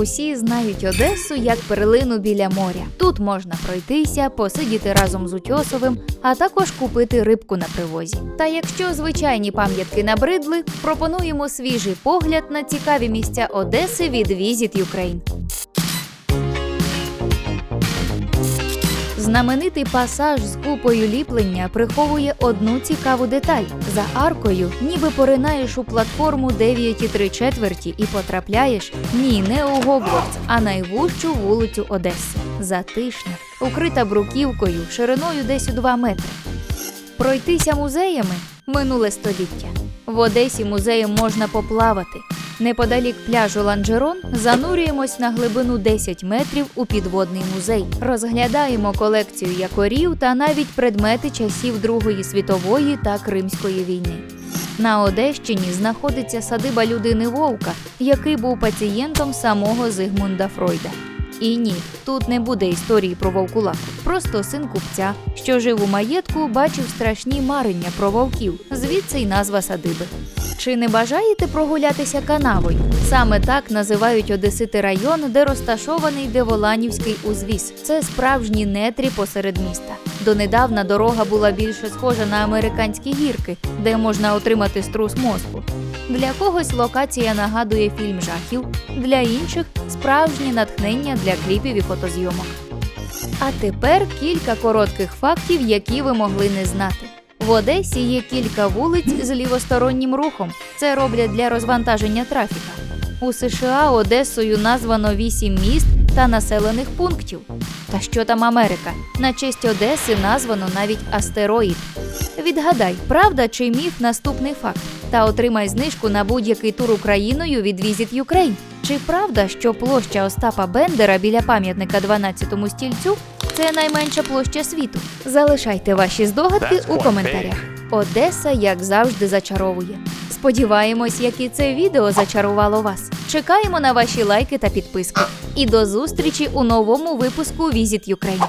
Усі знають Одесу як перлину біля моря. Тут можна пройтися, посидіти разом з Утьосовим, а також купити рибку на привозі. Та якщо звичайні пам'ятки набридли, пропонуємо свіжий погляд на цікаві місця Одеси від Visit Ukraine. Знаменитий пасаж з купою ліплення приховує одну цікаву деталь. За аркою ніби поринаєш у платформу 9,3 четверті і потрапляєш ні, не у Гогвартс, а найвужчу вулицю Одеси. Затишна, укрита бруківкою, шириною десь у 2 метри. Пройтися музеями минуле століття. В Одесі музеєм можна поплавати. Неподалік пляжу Ланжерон занурюємось на глибину 10 метрів у підводний музей. Розглядаємо колекцію якорів та навіть предмети часів Другої світової та Кримської війни. На Одещині знаходиться садиба людини Вовка, який був пацієнтом самого Зигмунда Фройда. І ні, тут не буде історії про вовкулаку. Просто син купця, що жив у маєтку, бачив страшні марення про вовків, звідси й назва садиби. Чи не бажаєте прогулятися канавою? Саме так називають Одесити район, де розташований Деволанівський узвіз. Це справжні нетрі посеред міста. Донедавна дорога була більше схожа на американські гірки, де можна отримати струс мозку. Для когось локація нагадує фільм жахів, для інших справжнє натхнення для кліпів і фотозйомок. А тепер кілька коротких фактів, які ви могли не знати. В Одесі є кілька вулиць з лівостороннім рухом. Це роблять для розвантаження трафіка. У США Одесою названо вісім міст та населених пунктів. Та що там Америка? На честь Одеси названо навіть астероїд. Відгадай, правда чи міф наступний факт. Та отримай знижку на будь-який тур Україною від Visit Ukraine. Чи правда, що площа Остапа Бендера біля пам'ятника 12-му стільцю це найменша площа світу? Залишайте ваші здогадки у коментарях. Одеса, як завжди, зачаровує. Сподіваємось, як і це відео зачарувало вас. Чекаємо на ваші лайки та підписки. І до зустрічі у новому випуску Visit Ukraine.